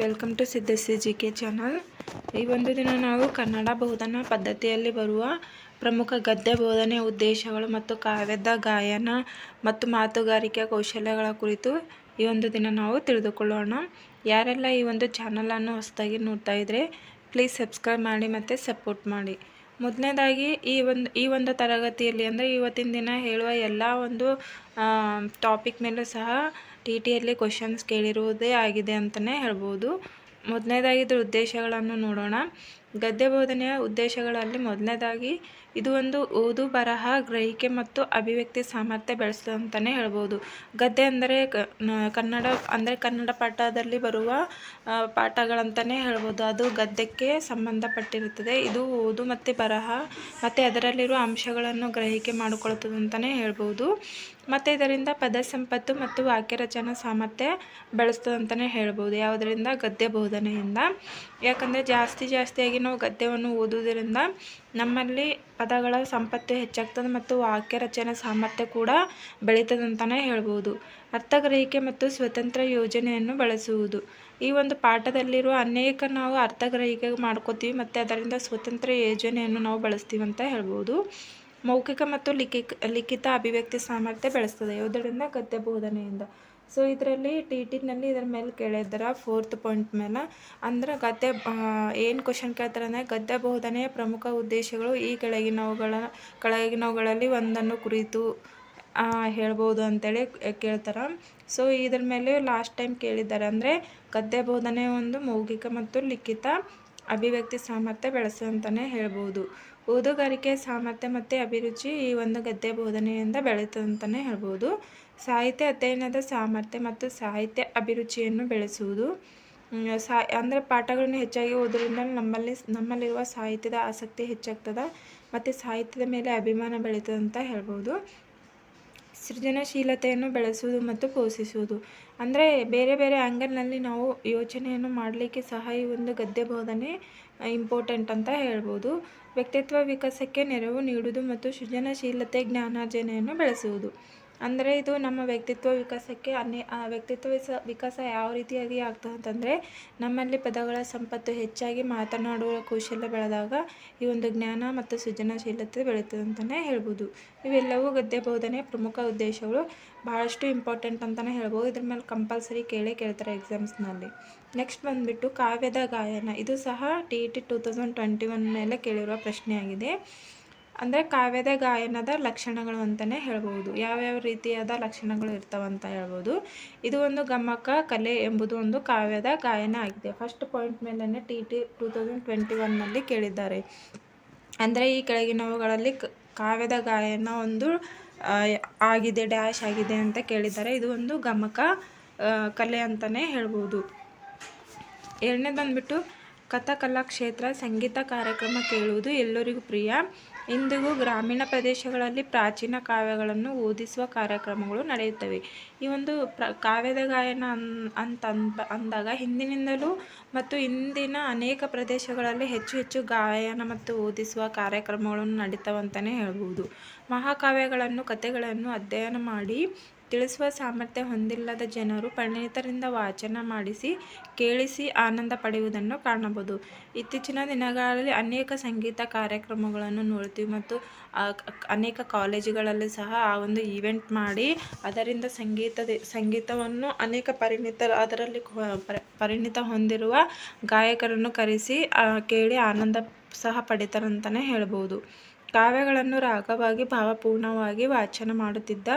Welcome to Siddhashree G K channel ಈ ಒಂದು ದಿನ ನಾವು ಕನ್ನಡ ಬೋಧನಾ ಪದ್ಧತಿಯಲ್ಲಿ ಬರುವ ಪ್ರಮುಖ ಗದ್ಯ ಬೋಧನೆ ಉದ್ದೇಶಗಳು ಮತ್ತು ಕಾವ್ಯದ ಗಾಯನ ಮತ್ತು ಮಾತುಗಾರಿಕೆ ಕೌಶಲ್ಯಗಳ ಕುರಿತು ಈ ಒಂದು ದಿನ ನಾವು ತಿಳಿದುಕೊಳ್ಳೋಣ. ಯಾರೆಲ್ಲ ಈ ಒಂದು ಚಾನಲನ್ನು ಹೊಸದಾಗಿ ನೋಡ್ತಾ ಇದ್ದರೆ ಪ್ಲೀಸ್ ಸಬ್ಸ್ಕ್ರೈಬ್ ಮಾಡಿ ಮತ್ತು ಸಪೋರ್ಟ್ ಮಾಡಿ. ಮೊದಲನೇದಾಗಿ ಈ ಒಂದು ಈ ಒಂದು ತರಗತಿಯಲ್ಲಿ ಅಂದರೆ ಇವತ್ತಿನ ದಿನ ಹೇಳುವ ಎಲ್ಲ ಒಂದು ಟಾಪಿಕ್ ಮೇಲೂ ಸಹ ಟಿ ಟಿಯಲ್ಲಿ ಕ್ವಶನ್ಸ್ ಕೇಳಿರುವುದೇ ಆಗಿದೆ ಅಂತಲೇ ಹೇಳ್ಬೋದು. ಮೊದಲನೇದಾಗಿ ಇದ್ರ ಉದ್ದೇಶಗಳನ್ನು ನೋಡೋಣ. ಗದ್ಯ ಬೋಧನೆಯ ಉದ್ದೇಶಗಳಲ್ಲಿ ಮೊದಲನೇದಾಗಿ ಇದು ಒಂದು ಓದು, ಬರಹ, ಗ್ರಹಿಕೆ ಮತ್ತು ಅಭಿವ್ಯಕ್ತಿ ಸಾಮರ್ಥ್ಯ ಬೆಳೆಸ್ತದೆ ಅಂತಲೇ ಹೇಳ್ಬೋದು. ಗದ್ಯ ಅಂದರೆ ಕನ್ನಡ ಅಂದರೆ ಕನ್ನಡ ಪಾಠದಲ್ಲಿ ಬರುವ ಪಾಠಗಳಂತಲೇ ಹೇಳ್ಬೋದು. ಅದು ಗದ್ಯಕ್ಕೆ ಸಂಬಂಧಪಟ್ಟಿರುತ್ತದೆ. ಇದು ಓದು ಮತ್ತು ಬರಹ ಮತ್ತು ಅದರಲ್ಲಿರುವ ಅಂಶಗಳನ್ನು ಗ್ರಹಿಕೆ ಮಾಡಿಕೊಳ್ಳುತ್ತದೆ ಅಂತಲೇ ಹೇಳ್ಬೋದು. ಮತ್ತು ಇದರಿಂದ ಪದ ಸಂಪತ್ತು ಮತ್ತು ವಾಕ್ಯ ರಚನಾ ಸಾಮರ್ಥ್ಯ ಬೆಳೆಸ್ತದೆ ಅಂತಲೇ ಹೇಳ್ಬೋದು. ಯಾವುದರಿಂದ? ಗದ್ಯ ಬೋಧನೆಯಿಂದ. ಯಾಕಂದರೆ ಜಾಸ್ತಿ ಜಾಸ್ತಿಯಾಗಿ ನಾವು ಗದ್ಯವನ್ನು ಓದುವುದರಿಂದ ನಮ್ಮಲ್ಲಿ ಪದಗಳ ಸಂಪತ್ತು ಹೆಚ್ಚಾಗ್ತದೆ ಮತ್ತು ವಾಕ್ಯ ರಚನೆ ಸಾಮರ್ಥ್ಯ ಕೂಡ ಬೆಳೀತದೆ ಅಂತಲೇ ಹೇಳ್ಬೋದು. ಅರ್ಥಗ್ರಹಿಕೆ ಮತ್ತು ಸ್ವತಂತ್ರ ಯೋಜನೆಯನ್ನು ಬಳಸುವುದು. ಈ ಒಂದು ಪಾಠದಲ್ಲಿರುವ ಅನೇಕ ನಾವು ಅರ್ಥಗ್ರಹಿಕೆ ಮಾಡ್ಕೋತೀವಿ ಮತ್ತು ಅದರಿಂದ ಸ್ವತಂತ್ರ ಯೋಜನೆಯನ್ನು ನಾವು ಬಳಸ್ತೀವಿ ಅಂತ ಹೇಳ್ಬೋದು. ಮೌಖಿಕ ಮತ್ತು ಲಿಖಿತ ಲಿಖಿತ ಅಭಿವ್ಯಕ್ತಿ ಸಾಮರ್ಥ್ಯ ಬೆಳೆಸ್ತದೆ. ಯಾವುದರಿಂದ? ಗದ್ಯ ಬೋಧನೆಯಿಂದ. ಸೊ ಇದರಲ್ಲಿ ಟಿ ಟಿನಲ್ಲಿ ಇದ್ರ ಮೇಲೆ ಕೇಳಿದ್ದಾರೆ ಫೋರ್ತ್ ಪಾಯಿಂಟ್ ಮೇಲೆ. ಅಂದ್ರೆ ಗದ್ಯ ಏನು ಕ್ವಶನ್ ಕೇಳ್ತಾರೆ ಅಂದರೆ ಗದ್ಯ ಬೋಧನೆಯ ಪ್ರಮುಖ ಉದ್ದೇಶಗಳು ಈ ಕೆಳಗಿನವುಗಳ, ಕೆಳಗಿನವುಗಳಲ್ಲಿ ಒಂದನ್ನು ಕುರಿತು ಹೇಳ್ಬೋದು ಅಂತೇಳಿ ಕೇಳ್ತಾರೆ. ಸೊ ಇದ್ರ ಮೇಲೆ ಲಾಸ್ಟ್ ಟೈಮ್ ಕೇಳಿದ್ದಾರೆ ಅಂದರೆ ಗದ್ಯ ಬೋಧನೆ ಒಂದು ಮೌಖಿಕ ಮತ್ತು ಲಿಖಿತ ಅಭಿವ್ಯಕ್ತಿ ಸಾಮರ್ಥ್ಯ ಬೆಳೆಸುವಂತಲೇ ಹೇಳ್ಬೋದು. ಓದುಗಾರಿಕೆ ಸಾಮರ್ಥ್ಯ ಮತ್ತು ಅಭಿರುಚಿ ಈ ಒಂದು ಗದ್ಯ ಬೋಧನೆಯಿಂದ ಬೆಳೀತದೆ ಅಂತಲೇ ಹೇಳ್ಬೋದು. ಸಾಹಿತ್ಯ ಅಧ್ಯಯನದ ಸಾಮರ್ಥ್ಯ ಮತ್ತು ಸಾಹಿತ್ಯ ಅಭಿರುಚಿಯನ್ನು ಬೆಳೆಸುವುದು. ಸಾ, ಅಂದರೆ ಪಾಠಗಳನ್ನು ಹೆಚ್ಚಾಗಿ ಓದೋದ್ರಿಂದ ನಮ್ಮಲ್ಲಿ, ನಮ್ಮಲ್ಲಿರುವ ಸಾಹಿತ್ಯದ ಆಸಕ್ತಿ ಹೆಚ್ಚಾಗ್ತದೆ ಮತ್ತು ಸಾಹಿತ್ಯದ ಮೇಲೆ ಅಭಿಮಾನ ಬೆಳೀತದೆ ಅಂತ ಹೇಳ್ಬೋದು. ಸೃಜನಶೀಲತೆಯನ್ನು ಬೆಳೆಸುವುದು ಮತ್ತು ಪೋಷಿಸುವುದು. ಅಂದರೆ ಬೇರೆ ಬೇರೆ ಆ್ಯಂಗಲ್ನಲ್ಲಿ ನಾವು ಯೋಚನೆಯನ್ನು ಮಾಡಲಿಕ್ಕೆ ಸಹ ಈ ಒಂದು ಗದ್ಯ ಬೋಧನೆ ಇಂಪಾರ್ಟೆಂಟ್ ಅಂತ ಹೇಳ್ಬೋದು. ವ್ಯಕ್ತಿತ್ವ ವಿಕಾಸಕ್ಕೆ ನೆರವು ನೀಡುವುದು ಮತ್ತು ಸೃಜನಶೀಲತೆ ಜ್ಞಾನಾರ್ಜನೆಯನ್ನು ಬೆಳೆಸುವುದು. ಅಂದರೆ ಇದು ನಮ್ಮ ವ್ಯಕ್ತಿತ್ವ ವಿಕಾಸಕ್ಕೆ ಅನೇ ವ್ಯಕ್ತಿತ್ವ ವಿಕಾಸ ಯಾವ ರೀತಿಯಾಗಿ ಆಗ್ತದೆ ಅಂತಂದರೆ ನಮ್ಮಲ್ಲಿ ಪದಗಳ ಸಂಪತ್ತು ಹೆಚ್ಚಾಗಿ ಮಾತನಾಡುವ ಕೌಶಲ್ಯ ಬೆಳೆದಾಗ ಈ ಒಂದು ಜ್ಞಾನ ಮತ್ತು ಸೃಜನಶೀಲತೆ ಬೆಳೀತದೆ ಅಂತಲೇ ಹೇಳ್ಬೋದು. ಇವೆಲ್ಲವೂ ಗದ್ಯ ಬೋಧನೆ ಪ್ರಮುಖ ಉದ್ದೇಶಗಳು. ಭಾಳಷ್ಟು ಇಂಪಾರ್ಟೆಂಟ್ ಅಂತಲೇ ಹೇಳ್ಬೋದು. ಇದ್ರ ಮೇಲೆ ಕಂಪಲ್ಸರಿ ಕೇಳೇ ಕೇಳ್ತಾರೆ ಎಕ್ಸಾಮ್ಸ್ನಲ್ಲಿ. ನೆಕ್ಸ್ಟ್ ಬಂದುಬಿಟ್ಟು ಕಾವ್ಯದ ಗಾಯನ. ಇದು ಸಹ T E T two thousand twenty one ಮೇಲೆ ಕೇಳಿರುವ ಪ್ರಶ್ನೆಯಾಗಿದೆ. ಅಂದರೆ ಕಾವ್ಯದ ಗಾಯನದ ಲಕ್ಷಣಗಳು ಅಂತಲೇ ಹೇಳ್ಬೋದು. ಯಾವ್ಯಾವ ರೀತಿಯಾದ ಲಕ್ಷಣಗಳು ಇರ್ತಾವಂತ ಹೇಳ್ಬೋದು. ಇದು ಒಂದು ಗಮಕ ಕಲೆ ಎಂಬುದು ಒಂದು ಕಾವ್ಯದ ಗಾಯನ ಆಗಿದೆ. ಫಸ್ಟ್ ಪಾಯಿಂಟ್ ಮೇಲೇ T T two thousand twenty ಒನ್ನಲ್ಲಿ ಕೇಳಿದ್ದಾರೆ. ಅಂದರೆ ಈ ಕೆಳಗಿನವುಗಳಲ್ಲಿ ಕಾವ್ಯದ ಗಾಯನ ಒಂದು ಆಗಿದೆ, ಡ್ಯಾಶ್ ಆಗಿದೆ ಅಂತ ಕೇಳಿದ್ದಾರೆ. ಇದು ಒಂದು ಗಮಕ ಕಲೆ ಅಂತಲೇ ಹೇಳ್ಬೋದು. ಎರಡನೇ ಬಂದುಬಿಟ್ಟು ಕಥಕಲಾ ಕ್ಷೇತ್ರ ಸಂಗೀತ ಕಾರ್ಯಕ್ರಮ ಕೇಳುವುದು ಎಲ್ಲರಿಗೂ ಪ್ರಿಯ. ಇಂದಿಗೂ ಗ್ರಾಮೀಣ ಪ್ರದೇಶಗಳಲ್ಲಿ ಪ್ರಾಚೀನ ಕಾವ್ಯಗಳನ್ನು ಓದಿಸುವ ಕಾರ್ಯಕ್ರಮಗಳು ನಡೆಯುತ್ತವೆ. ಈ ಒಂದು ಪ್ರ, ಕಾವ್ಯದ ಗಾಯನ ಅನ್ ಅಂತ ಅಂದಾಗ ಹಿಂದಿನಿಂದಲೂ ಮತ್ತು ಇಂದಿನ ಅನೇಕ ಪ್ರದೇಶಗಳಲ್ಲಿ ಹೆಚ್ಚು ಹೆಚ್ಚು ಗಾಯನ ಮತ್ತು ಓದಿಸುವ ಕಾರ್ಯಕ್ರಮಗಳನ್ನು ನಡೀತಾವಂತಲೇ ಹೇಳ್ಬೋದು. ಮಹಾಕಾವ್ಯಗಳನ್ನು, ಕಥೆಗಳನ್ನು ಅಧ್ಯಯನ ಮಾಡಿ ತಿಳಿಸುವ ಸಾಮರ್ಥ್ಯ ಹೊಂದಿಲ್ಲದ ಜನರು ಪರಿಣಿತರಿಂದ ವಾಚನ ಮಾಡಿಸಿ, ಕೇಳಿಸಿ ಆನಂದ ಪಡೆಯುವುದನ್ನು ಕಾಣಬಹುದು. ಇತ್ತೀಚಿನ ದಿನಗಳಲ್ಲಿ ಅನೇಕ ಸಂಗೀತ ಕಾರ್ಯಕ್ರಮಗಳನ್ನು ನೋಡ್ತೀವಿ ಮತ್ತು ಅನೇಕ ಕಾಲೇಜುಗಳಲ್ಲಿ ಸಹ ಆ ಒಂದು ಈವೆಂಟ್ ಮಾಡಿ ಅದರಿಂದ ಸಂಗೀತದ, ಸಂಗೀತವನ್ನು ಅನೇಕ ಪರಿಣಿತ, ಅದರಲ್ಲಿ ಪರಿಣಿತ ಹೊಂದಿರುವ ಗಾಯಕರನ್ನು ಕರೆಸಿ ಕೇಳಿ ಆನಂದ ಸಹ ಪಡಿತಾರಂತಲೇ ಹೇಳ್ಬೋದು ಕಾವ್ಯಗಳನ್ನು ರಾಗವಾಗಿ, ಭಾವಪೂರ್ಣವಾಗಿ ವಾಚನ ಮಾಡುತ್ತಿದ್ದ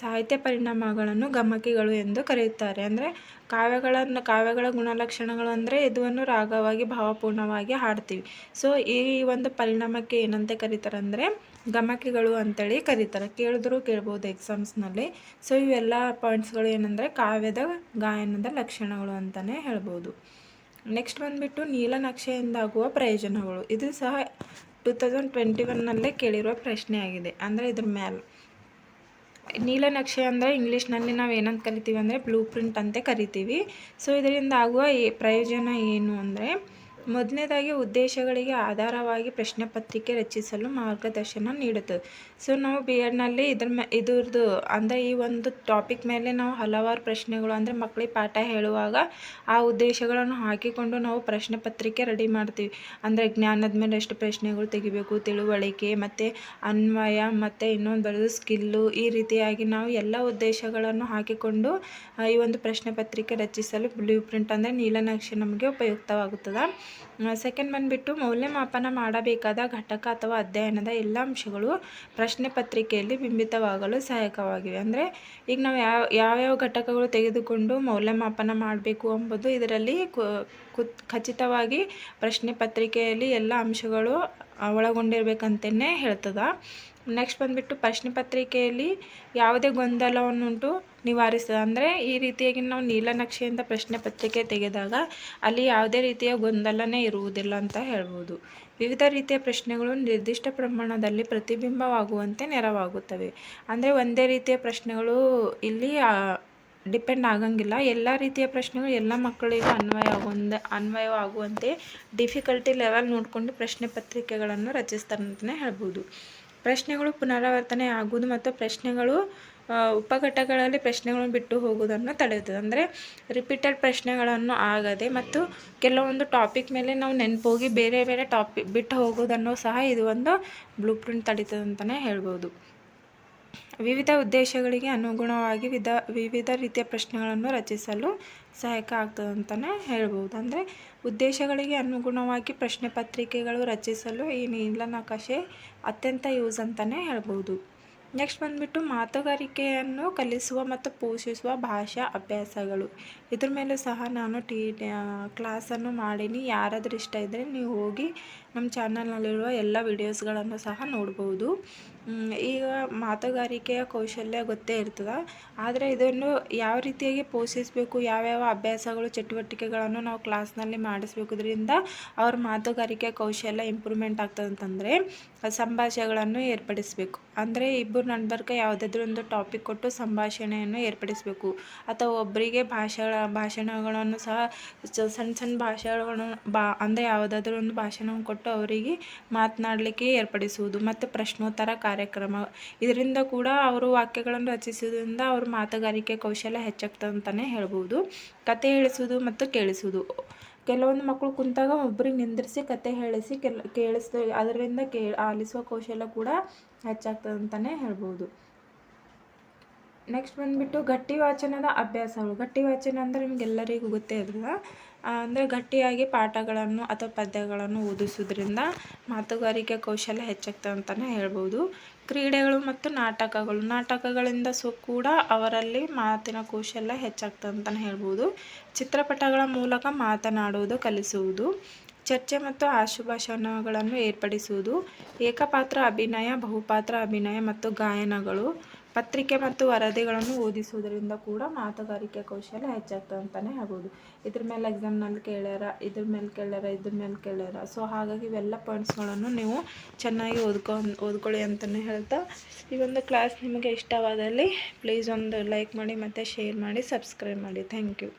ಸಾಹಿತ್ಯ ಪರಿಣಾಮಗಳನ್ನು ಗಮಕಿಗಳು ಎಂದು ಕರೆಯುತ್ತಾರೆ. ಅಂದರೆ ಕಾವ್ಯಗಳನ್ನು, ಕಾವ್ಯಗಳ ಗುಣಲಕ್ಷಣಗಳು ಅಂದರೆ ಇದನ್ನು ರಾಗವಾಗಿ, ಭಾವಪೂರ್ಣವಾಗಿ ಹಾಡ್ತೀವಿ. ಸೊ ಈ ಒಂದು ಪರಿಣಾಮಕ್ಕೆ ಏನಂತ ಕರೀತಾರೆ ಅಂದರೆ ಗಮಕಿಗಳು ಅಂತೇಳಿ ಕರೀತಾರೆ. ಕೇಳಿದ್ರು ಕೇಳ್ಬೋದು ಎಕ್ಸಾಮ್ಸ್ನಲ್ಲಿ ಸೊ ಇವೆಲ್ಲ ಪಾಯಿಂಟ್ಸ್ಗಳು ಏನಂದರೆ ಕಾವ್ಯದ ಗಾಯನದ ಲಕ್ಷಣಗಳು ಅಂತಲೇ ಹೇಳ್ಬೋದು. ನೆಕ್ಸ್ಟ್ ಬಂದುಬಿಟ್ಟು ನೀಲನಕ್ಷೆಯಿಂದಾಗುವ ಪ್ರಯೋಜನಗಳು. ಇದು ಸಹ ಟೂ ತೌಸಂಡ್ ಟ್ವೆಂಟಿ ಒನ್ನಲ್ಲೇ ಕೇಳಿರುವ ಪ್ರಶ್ನೆ ಆಗಿದೆ. ಅಂದರೆ ಇದ್ರ ಮೇಲೆ ನೀಲನಕ್ಷೆ ಅಂದರೆ ಇಂಗ್ಲೀಷ್ನಲ್ಲಿ ನಾವು ಏನಂತ ಕರಿತೀವಿ ಅಂದರೆ ಬ್ಲೂ ಪ್ರಿಂಟ್ ಅಂತ ಕರಿತೀವಿ. ಸೊ ಇದರಿಂದ ಆಗುವ ಪ್ರಯೋಜನ ಏನು ಅಂದರೆ ಮೊದಲನೇದಾಗಿ ಉದ್ದೇಶಗಳಿಗೆ ಆಧಾರವಾಗಿ ಪ್ರಶ್ನೆ ಪತ್ರಿಕೆ ರಚಿಸಲು ಮಾರ್ಗದರ್ಶನ ನೀಡುತ್ತದೆ ಸೊ ನಾವು ಬಿ ಎಡ್ನಲ್ಲಿ ಇದ್ರ ಮೇ, ಇದ್ರದ್ದು ಅಂದರೆ ಈ ಒಂದು ಟಾಪಿಕ್ ಮೇಲೆ ನಾವು ಹಲವಾರು ಪ್ರಶ್ನೆಗಳು ಅಂದರೆ ಮಕ್ಕಳಿಗೆ ಪಾಠ ಹೇಳುವಾಗ ಆ ಉದ್ದೇಶಗಳನ್ನು ಹಾಕಿಕೊಂಡು ನಾವು ಪ್ರಶ್ನೆ ಪತ್ರಿಕೆ ರೆಡಿ ಮಾಡ್ತೀವಿ. ಅಂದರೆ ಜ್ಞಾನದ ಮೇಲೆ ಎಷ್ಟು ಪ್ರಶ್ನೆಗಳು ತೆಗಿಬೇಕು, ತಿಳುವಳಿಕೆ ಮತ್ತು ಅನ್ವಯ ಮತ್ತು ಇನ್ನೊಂದು ಬರೋದು ಸ್ಕಿಲ್ಲು ಈ ರೀತಿಯಾಗಿ ನಾವು ಎಲ್ಲ ಉದ್ದೇಶಗಳನ್ನು ಹಾಕಿಕೊಂಡು ಈ ಒಂದು ಪ್ರಶ್ನೆ ಪತ್ರಿಕೆ ರಚಿಸಲು ಬ್ಲೂ ಪ್ರಿಂಟ್ ಅಂದರೆ ನೀಲನಕ್ಷೆ ನಮಗೆ ಉಪಯುಕ್ತವಾಗುತ್ತದೆ. ಸೆಕೆಂಡ್ ಬಂದುಬಿಟ್ಟು ಮೌಲ್ಯಮಾಪನ ಮಾಡಬೇಕಾದ ಘಟಕ ಅಥವಾ ಅಧ್ಯಯನದ ಎಲ್ಲ ಅಂಶಗಳು ಪ್ರಶ್ನೆ ಪತ್ರಿಕೆಯಲ್ಲಿ ಬಿಂಬಿತವಾಗಲು ಸಹಾಯಕವಾಗಿವೆ. ಅಂದರೆ ಈಗ ನಾವು ಯಾವ, ಯಾವ್ಯಾವ ಘಟಕಗಳು ತೆಗೆದುಕೊಂಡು ಮೌಲ್ಯಮಾಪನ ಮಾಡಬೇಕು ಎಂಬುದು ಇದರಲ್ಲಿ ಖಚಿತವಾಗಿ ಪ್ರಶ್ನೆ ಪತ್ರಿಕೆಯಲ್ಲಿ ಎಲ್ಲ ಅಂಶಗಳು ಒಳಗೊಂಡಿರಬೇಕಂತೇ ಹೇಳ್ತದೆ. ನೆಕ್ಸ್ಟ್ ಬಂದುಬಿಟ್ಟು ಪ್ರಶ್ನೆ ಪತ್ರಿಕೆಯಲ್ಲಿ ಯಾವುದೇ ಗೊಂದಲವನ್ನುಂಟು ನಿವಾರಿಸ್ತದೆ. ಅಂದರೆ ಈ ರೀತಿಯಾಗಿ ನಾವು ನೀಲನಕ್ಷೆಯಿಂದ ಪ್ರಶ್ನೆ ಪತ್ರಿಕೆ ತೆಗೆದಾಗ ಅಲ್ಲಿ ಯಾವುದೇ ರೀತಿಯ ಗೊಂದಲನೇ ಇರುವುದಿಲ್ಲ ಅಂತ ಹೇಳ್ಬೋದು. ವಿವಿಧ ರೀತಿಯ ಪ್ರಶ್ನೆಗಳು ನಿರ್ದಿಷ್ಟ ಪ್ರಮಾಣದಲ್ಲಿ ಪ್ರತಿಬಿಂಬವಾಗುವಂತೆ ನೆರವಾಗುತ್ತವೆ. ಅಂದರೆ ಒಂದೇ ರೀತಿಯ ಪ್ರಶ್ನೆಗಳು ಇಲ್ಲಿ ಡಿಪೆಂಡ್ ಆಗಂಗಿಲ್ಲ. ಎಲ್ಲ ರೀತಿಯ ಪ್ರಶ್ನೆಗಳು ಎಲ್ಲ ಮಕ್ಕಳಿಗೂ ಅನ್ವಯ ಆಗುವಂದ, ಅನ್ವಯವಾಗುವಂತೆ ಡಿಫಿಕಲ್ಟಿ ಲೆವೆಲ್ ನೋಡಿಕೊಂಡು ಪ್ರಶ್ನೆ ಪತ್ರಿಕೆಗಳನ್ನು ರಚಿಸ್ತಾರೆ ಅಂತಲೇ ಹೇಳ್ಬೋದು. ಪ್ರಶ್ನೆಗಳು ಪುನರಾವರ್ತನೆ ಆಗುವುದು ಮತ್ತು ಪ್ರಶ್ನೆಗಳು ಆ, ಉಪಘಟಕಗಳಲ್ಲಿ ಪ್ರಶ್ನೆಗಳನ್ನು ಬಿಟ್ಟು ಹೋಗುವುದನ್ನು ತಡೆಯುತ್ತದೆ. ಅಂದರೆ ರಿಪೀಟೆಡ್ ಪ್ರಶ್ನೆಗಳನ್ನು ಆಗದೆ ಮತ್ತು ಕೆಲವೊಂದು ಟಾಪಿಕ್ ಮೇಲೆ ನಾವು ನೆನಪೋಗಿ ಬೇರೆ ಬೇರೆ ಟಾಪಿಕ್ ಬಿಟ್ಟು ಹೋಗೋದನ್ನು ಸಹ ಇದು ಒಂದು ಬ್ಲೂ ಪ್ರಿಂಟ್ ತಡೀತದೆ ಅಂತಲೇ ಹೇಳ್ಬೋದು. ವಿವಿಧ ಉದ್ದೇಶಗಳಿಗೆ ಅನುಗುಣವಾಗಿ ವಿಧ ವಿವಿಧ ರೀತಿಯ ಪ್ರಶ್ನೆಗಳನ್ನು ರಚಿಸಲು ಸಹಾಯಕ ಆಗ್ತದೆ ಅಂತಲೇ ಹೇಳ್ಬೋದು. ಅಂದರೆ ಉದ್ದೇಶಗಳಿಗೆ ಅನುಗುಣವಾಗಿ ಪ್ರಶ್ನೆ ಪತ್ರಿಕೆಗಳು ರಚಿಸಲು ಈ ನೀಲನಕಾಶೆ ಅತ್ಯಂತ ಯೂಸ್ ಅಂತಲೇ ಹೇಳ್ಬೋದು. ನೆಕ್ಸ್ಟ್ ಬಂದುಬಿಟ್ಟು ಮಾತುಗಾರಿಕೆಯನ್ನು ಕಲಿಸುವ ಮತ್ತು ಪೋಷಿಸುವ ಭಾಷಾ ಅಭ್ಯಾಸಗಳು. ಇದ್ರ ಮೇಲೂ ಸಹ ನಾನು ಟಿ ಕ್ಲಾಸನ್ನು ಮಾಡೀನಿ. ಯಾರಾದರೂ ಇಷ್ಟ ಇದ್ದರೆ ನೀವು ಹೋಗಿ ನಮ್ಮ ಚಾನಲ್ನಲ್ಲಿರುವ ಎಲ್ಲ ವಿಡಿಯೋಸ್ಗಳನ್ನು ಸಹ ನೋಡ್ಬೋದು. ಈಗ ಮಾತುಗಾರಿಕೆಯ ಕೌಶಲ್ಯ ಗೊತ್ತೇ ಇರ್ತದೆ. ಆದರೆ ಇದನ್ನು ಯಾವ ರೀತಿಯಾಗಿ ಪೋಷಿಸಬೇಕು, ಯಾವ್ಯಾವ ಅಭ್ಯಾಸಗಳು, ಚಟುವಟಿಕೆಗಳನ್ನು ನಾವು ಕ್ಲಾಸ್ನಲ್ಲಿ ಮಾಡಿಸ್ಬೇಕು ಇದರಿಂದ ಅವ್ರ ಮಾತುಗಾರಿಕೆ ಕೌಶಲ್ಯ ಇಂಪ್ರೂವ್ಮೆಂಟ್ ಆಗ್ತದೆ ಅಂತಂದರೆ ಸಂಭಾಷಣೆಗಳನ್ನು ಏರ್ಪಡಿಸಬೇಕು. ಅಂದರೆ ಇಬ್ಬರು ನಡ್ಬರ್ಕ ಯಾವುದಾದ್ರೂ ಒಂದು ಟಾಪಿಕ್ ಕೊಟ್ಟು ಸಂಭಾಷಣೆಯನ್ನು ಏರ್ಪಡಿಸಬೇಕು. ಅಥವಾ ಒಬ್ಬರಿಗೆ ಭಾಷಣ ಭಾಷಣಗಳನ್ನು ಸಹ ಸಣ್ಣ ಸಣ್ಣ ಭಾಷಣಗಳನ್ನು ಬಾ, ಅಂದರೆ ಯಾವುದಾದ್ರೂ ಒಂದು ಭಾಷಣವನ್ನು ಕೊಟ್ಟು ಅವರಿಗೆ ಮಾತನಾಡಲಿಕ್ಕೆ ಏರ್ಪಡಿಸುವುದು ಮತ್ತು ಪ್ರಶ್ನೋತ್ತರ ಕಾರ್ಯಕ್ರಮ. ಇದರಿಂದ ಕೂಡ ಅವರು ವಾಕ್ಯಗಳನ್ನು ರಚಿಸುವುದರಿಂದ ಅವ್ರ ಮಾತುಗಾರಿಕೆ ಕೌಶಲ್ಯ ಹೆಚ್ಚಾಗ್ತದೆ ಅಂತಲೇ ಹೇಳ್ಬೋದು. ಕತೆ ಹೇಳಿಸುವುದು ಮತ್ತು ಕೇಳಿಸುವುದು. ಕೆಲವೊಂದು ಮಕ್ಕಳು ಕುಂತಾಗ ಒಬ್ಬರಿಗೆ ನಿಂದ್ರಿಸಿ ಕತೆ ಹೇಳಿಸಿ ಕೆಲ ಕೇಳಿಸ್ತ ಅದರಿಂದ ಕೇ, ಆಲಿಸುವ ಕೌಶಲ್ಯ ಕೂಡ ಹೆಚ್ಚಾಗ್ತದೆ ಅಂತಲೇ ಹೇಳ್ಬೋದು. ನೆಕ್ಸ್ಟ್ ಬಂದುಬಿಟ್ಟು ಗಟ್ಟಿ ವಾಚನದ ಅಭ್ಯಾಸಗಳು. ಗಟ್ಟಿ ವಾಚನ ಅಂದರೆ ನಿಮಗೆಲ್ಲರಿಗೂ ಗೊತ್ತೇ ಇರಲ್ಲ ಅಂದರೆ ಗಟ್ಟಿಯಾಗಿ ಪಾಠಗಳನ್ನು ಅಥವಾ ಪದ್ಯಗಳನ್ನು ಓದಿಸೋದ್ರಿಂದ ಮಾತುಗಾರಿಕೆ ಕೌಶಲ್ಯ ಹೆಚ್ಚಾಗ್ತದೆ ಅಂತಲೇ ಹೇಳ್ಬೋದು. ಕ್ರೀಡೆಗಳು ಮತ್ತು ನಾಟಕಗಳು. ನಾಟಕಗಳಿಂದ ಸು ಕೂಡ ಅವರಲ್ಲಿ ಮಾತಿನ ಕೌಶಲ್ಯ ಹೆಚ್ಚಾಗ್ತದೆ ಅಂತಲೇ ಹೇಳ್ಬೋದು. ಚಿತ್ರಪಟಗಳ ಮೂಲಕ ಮಾತನಾಡುವುದು, ಕಲಿಸುವುದು. ಚರ್ಚೆ ಮತ್ತು ಆಶುಭಾಷಣಗಳನ್ನು ಏರ್ಪಡಿಸುವುದು. ಏಕಪಾತ್ರ ಅಭಿನಯ, ಬಹುಪಾತ್ರ ಅಭಿನಯ ಮತ್ತು ಗಾಯನಗಳು. ಪತ್ರಿಕೆ ಮತ್ತು ವರದಿಗಳನ್ನು ಓದಿಸುವುದರಿಂದ ಕೂಡ ಮಾತುಗಾರಿಕೆ ಕೌಶಲ್ಯ ಹೆಚ್ಚಾಗ್ತದೆ ಅಂತಲೇ ಹೇಳ್ಬೋದು. ಇದ್ರ ಮೇಲೆ ಎಕ್ಸಾಮ್ನಲ್ಲಿ ಕೇಳ್ಯಾರ, ಇದ್ರ ಮೇಲೆ ಕೇಳ್ಯಾರ, ಇದ್ರ ಮೇಲೆ ಕೇಳ್ಯಾರ. ಸೊ ಹಾಗಾಗಿ ಇವೆಲ್ಲ ಪಾಯಿಂಟ್ಸ್ಗಳನ್ನು ನೀವು ಚೆನ್ನಾಗಿ ಓದ್ಕೊ, ಓದ್ಕೊಳ್ಳಿ ಅಂತಲೇ ಹೇಳ್ತಾ, ಈ ಒಂದು ಕ್ಲಾಸ್ ನಿಮಗೆ ಇಷ್ಟವಾದಲ್ಲಿ ಪ್ಲೀಸ್ ಒಂದು ಲೈಕ್ ಮಾಡಿ ಮತ್ತು ಶೇರ್ ಮಾಡಿ ಸಬ್ಸ್ಕ್ರೈಬ್ ಮಾಡಿ. Thank you